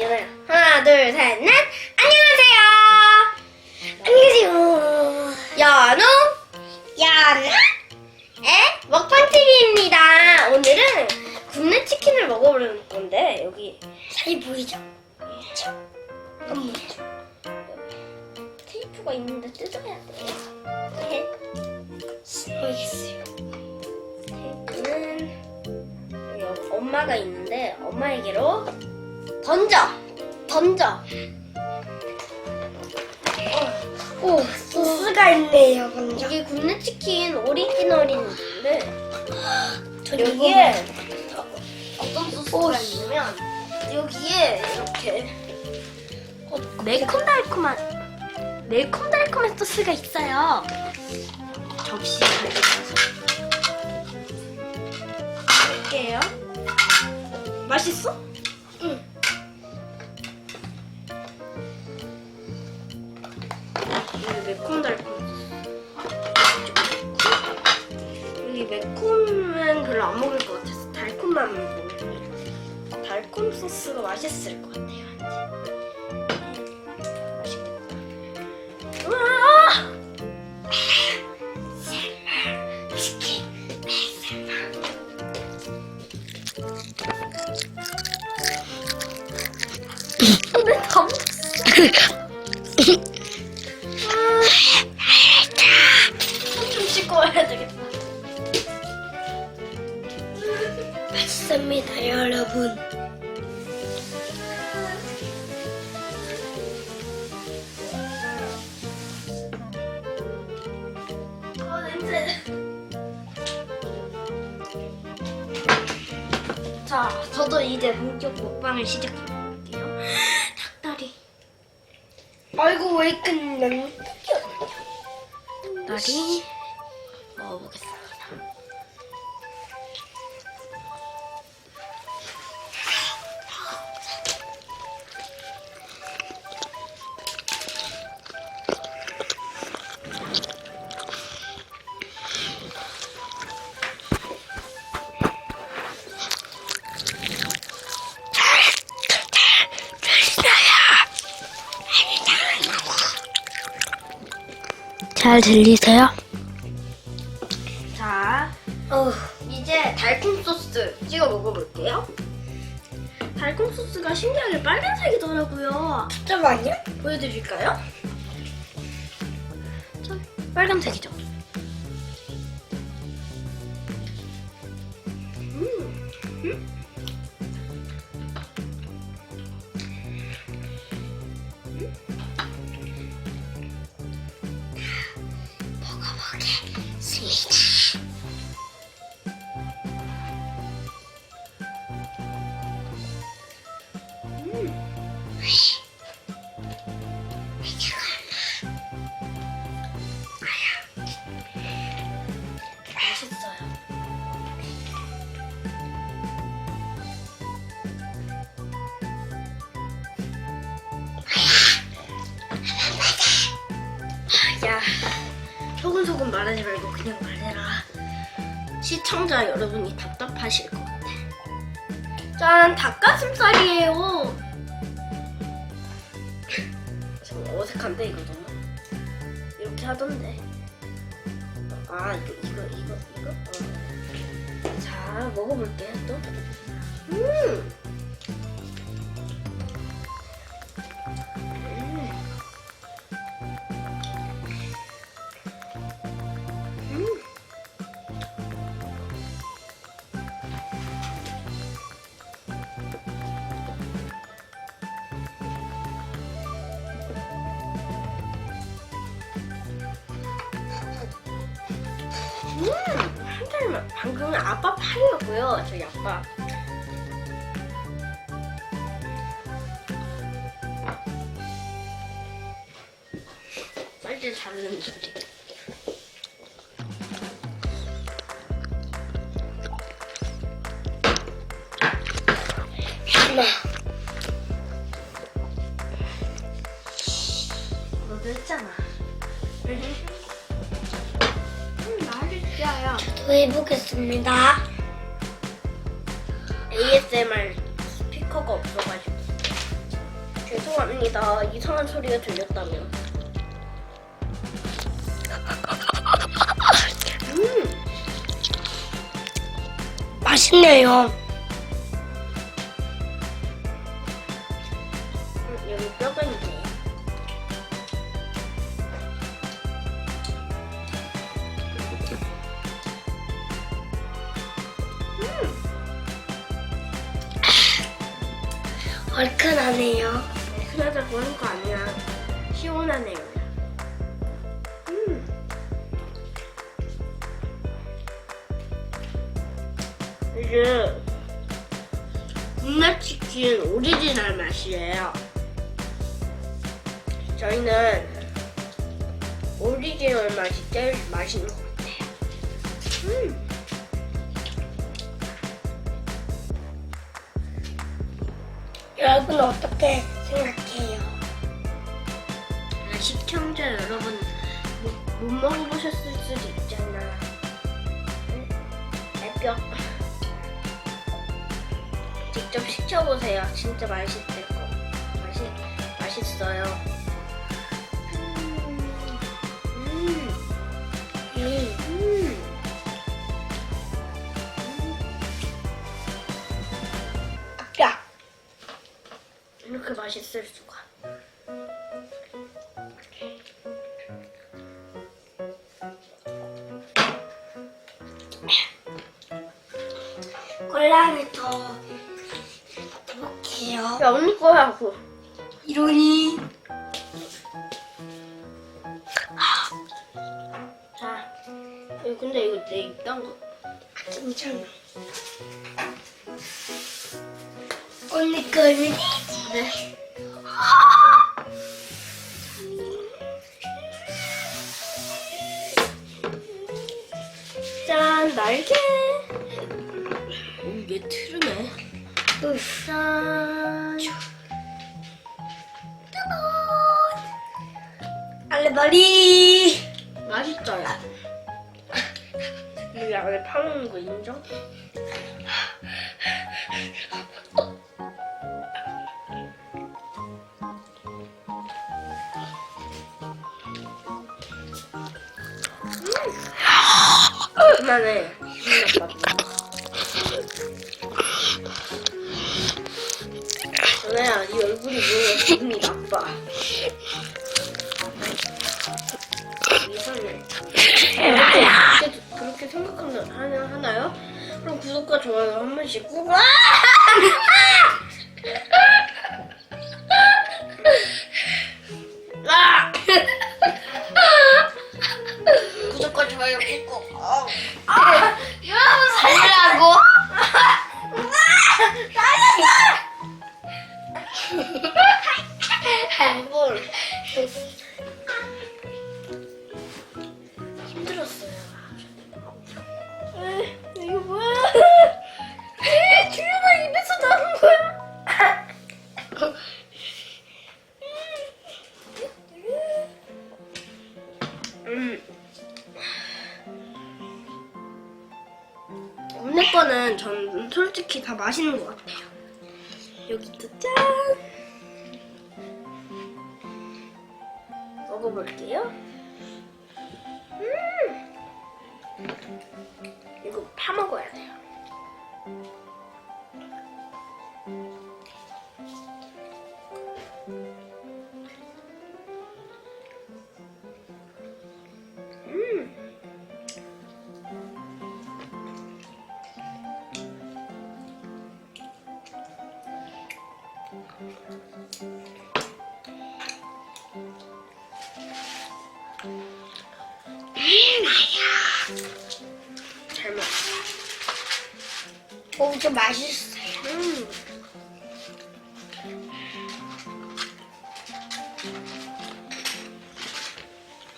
여덟. 하나, 둘, 셋, 넷. 안녕하세요. 안녕하세요. 연우 야나? 의 먹방 TV입니다. 오늘은 굽네 치킨을 먹어보려는 건데 여기 잘 보이죠? 안 보이죠? 테이프가 있는데 뜯어야. 네. 모르겠어요. 테이프는 여기 엄마가 있는데 엄마에게로 던져, 던져. 오, 소스가 있네요, 먼저. 여기 굽네 치킨 오리지널인데 저 여기에 어떤 소스가 있냐면 여기에 이렇게 어, 매콤달콤한 매콤달콤한 소스가 있어요. 접시에 가져가서 할게요. 맛있어? 응. 소스가 맛있을 것 같아요. 맛있겠다. 우와! 치킨. 근데 다 먹었어. 손좀 씻고 와야 되겠다. 맛있습니다, 여러분. 자, 저도 이제 본격 먹방을 시작해볼게요. 닭다리. 아이고, 왜 끝났니? 닭다리 잘 들리세요? 자, 어, 이제 달콤 소스 찍어 먹어볼게요. 달콤 소스가 신기하게 빨간색이더라고요. 좀 아니야? 보여드릴까요? 저 빨간색이죠. 말하지 말고 그냥 말해라. 시청자 여러분이 답답하실 것 같아. 짠, 닭가슴살이에요. 좀 어색한데 이거 너무 이렇게 하던데. 아 이거 이거 이거 이거. 어. 자 먹어볼게요 또. 음. 음. 음, 한 달만 방금은 아빠 팔이었고요. 저희 아빠. 쌀질 자르는 소리. 하나. 너도 했잖아. 음, 맛있어요. 저도 해보겠습니다. ASMR 스피커가 없어가지고. 죄송합니다. 이상한 소리가 들렸다면. 음, 맛있네요. 얼큰하네요. 흔하다고 하는 거 아니야. 시원하네요. 음. 이게 국내 치킨 오리지널 맛이에요. 저희는 오리지널 맛이 제일 맛있는 것 같아요. 음. 여러분 어떻게 생각해요? 아, 시청자 여러분 못, 못 먹어보셨을 수도 있잖아. 응? 애뼈. 직접 시켜보세요. 진짜 맛있을 거. 맛있 맛있어요. 맛있을 수가. 콜라를 더 해볼게요. 야 언니 거야 그거. 이러니 자, 이거 근데 이거 내 입단 거. 괜찮아. 언니 거는 네. 짠 날개. 오, 얘 트르네. 짠. 알레바리. 맛있어요. 여기 안에 파는 거 인정? 그만해. 전화야, 네 얼굴이 왜 기분이 나빠? 이상해. 그렇게, 그렇게 생각하면 하나, 하나요? 그럼 구독과 좋아요 한 번씩 꾹. 아! 아! 음. 오늘 거는 전 솔직히 다 맛있는 것 같아요. 여기도 짠. 먹어볼게요. 음. 이거 파 먹어야 돼요. 오, 좀 맛있어요. 음.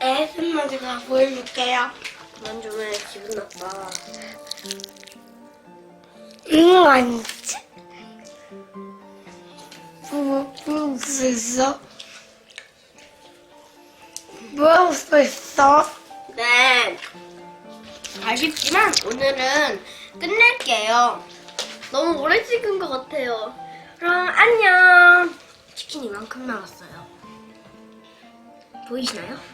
애스마드가 보여줄게요. 그만 좀 해. 기분 나빠. 응, 아니지? 뭐, 뭐, 무슨 있어? 뭐, 무슨 있어? 네. 아쉽지만 오늘은 끝낼게요. 너무 오래 찍은 것 같아요. 그럼 안녕. 치킨 이만큼 남았어요. 보이시나요?